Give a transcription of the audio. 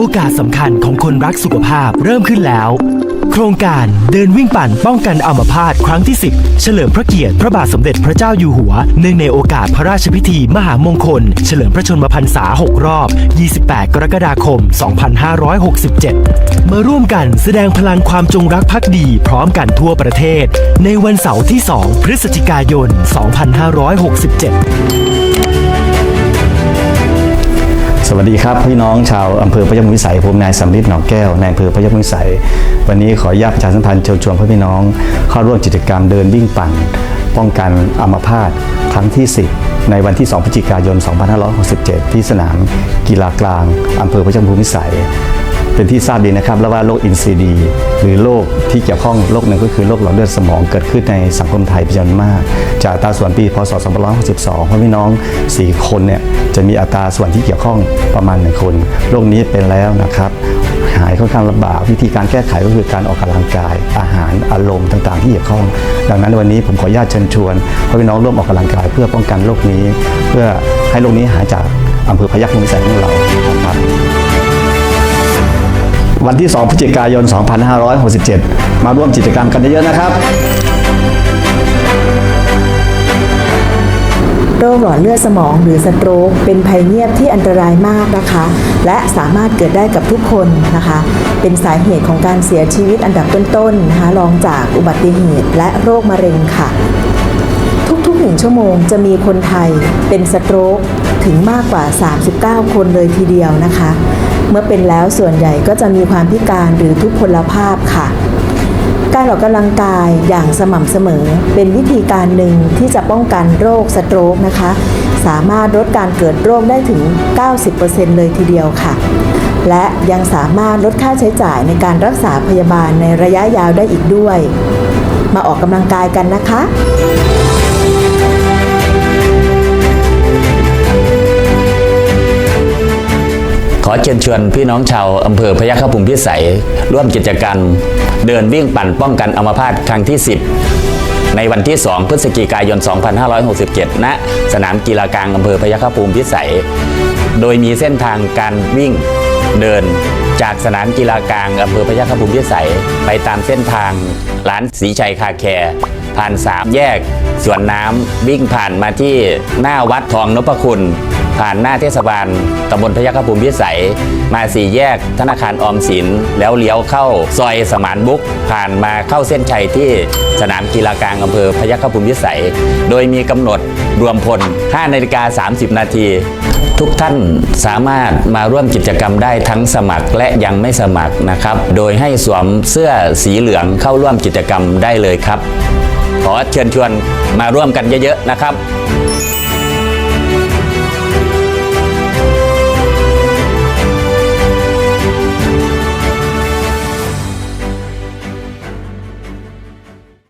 โอกาสสำคัญของคนรักสุขภาพเริ่มขึ้นแล้ว โครงการเดินวิ่งปั่นป้องกันอัมพาตครั้งที่ 10 เฉลิมพระเกียรติพระบาทสมเด็จพระเจ้าอยู่หัว เนื่องในโอกาสพระราชพิธีมหามงคล เฉลิมพระชนมพรรษา 6 รอบ 28 กรกฎาคม 2567 มาร่วมกันแสดงพลังความจงรักภักดีพร้อมกันทั่วประเทศ ในวันเสาร์ที่ 2 พฤศจิกายน 2567 สวัสดีครับพี่น้องชาวอำเภอพยมวิสัยผมนายสำริดหนองแก้วในอำเภอพยมวิสัย วันนี้ขออนุญาตประชาสัมพันธ์เชิญชวนพ่อพี่น้องเข้าร่วมกิจกรรมเดินวิ่งปั่น ป้องกันอัมพาตครั้งที่ 10 ในวันที่ 2 พฤศจิกายน 2567 ที่สนามกีฬากลางอำเภอพยมวิสัย เป็นที่ทราบดีนะครับ แล้วว่าโรคอินซีดีหรือโรคที่เกี่ยวข้องโรคหนึ่งก็คือโรคหลอดเลือดสมองเกิดขึ้นในสังคมไทยเป็นจำนวนมาก จากอัตราส่วนปีพศ 2562พราะพี่น้อง 4 คนเนี่ยจะมีอัตราส่วนที่เกี่ยวข้องประมาณ 1 คน โรคนี้เป็นแล้วนะครับหายค่อนข้างลำบากวิธีการแก้ไขก็คือการออกกำลังกาย อาหารอารมณ์ต่างๆ ที่เกี่ยวข้อง ดังนั้นวันนี้ผมขออนุญาตเชิญชวนให้พี่น้องร่วมออกกำลังกาย เพื่อป้องกันโรคนี้ เพื่อให้โรคนี้หายจากอำเภอพยัคฆ์ภูมิพิสัยของเราครับ วันที่ 2 พฤศจิกายน 2567 มาร่วมกิจกรรมกันเยอะๆนะครับ โรคหลอดเลือดสมองหรือสโตรกเป็นภัยเงียบที่อันตรายมากนะคะ และสามารถเกิดได้กับทุกคนนะคะ เป็นสาเหตุของการเสียชีวิตอันดับต้นๆนะคะรองจากอุบัติเหตุและโรคมะเร็งค่ะทุกๆหนึ่งชั่วโมงจะมีคนไทยเป็นสโตรกถึงมากกว่า 39 คนเลยทีเดียวนะคะ เมื่อเป็นแล้วส่วนใหญ่ก็จะมีความพิการหรือทุพพลภาพค่ะ การออกกำลังกายอย่างสม่ำเสมอ เป็นวิธีการหนึ่งที่จะป้องกันโรคสโตรกนะคะ สามารถลดการเกิดโรคได้ถึง 90%เลยทีเดียวค่ะ และยังสามารถลดค่าใช้จ่ายในการรักษาพยาบาลในระยะยาวได้อีกด้วย มาออกกำลังกายกันนะคะ ขอเชิญชวนพี่น้องชาวอำเภอพยัคฆภูมิพิสัย ร่วมกิจกรรม เดินวิ่งปั่นป้องกันอัมพาตครั้งที่ 10 ในวันที่ 2 พฤศจิกายน 2567 ณ สนามกีฬากลางอำเภอพยัคฆภูมิพิสัย โดยมีเส้นทางการวิ่งเดินจากสนามกีฬากลางอำเภอพยัคฆภูมิพิสัย ไปตามเส้นทางร้านสีชัยคาแคร์ผ่านสามแยก สวนน้ำวิ่งผ่านมาที่หน้าวัดทองนพคุณ ผ่านหน้าเทศบาลตำบลพยัคฆภูมิพิสัย มาสี่แยกธนาคารออมสิน แล้วเลี้ยวเข้าซอยสมานบุก ผ่านมาเข้าเส้นชัยที่สนามกีฬากลางอำเภอพยัคฆภูมิพิสัย โดยมีกำหนดรวมพล5นาฬิกา30 นาทีทุกท่านสามารถมาร่วมกิจกรรมได้ทั้งสมัครและยังไม่สมัครนะครับ โดยให้สวมเสื้อสีเหลืองเข้าร่วมกิจกรรมได้เลยครับ ขอเชิญชวนมาร่วมกันเยอะๆนะครับ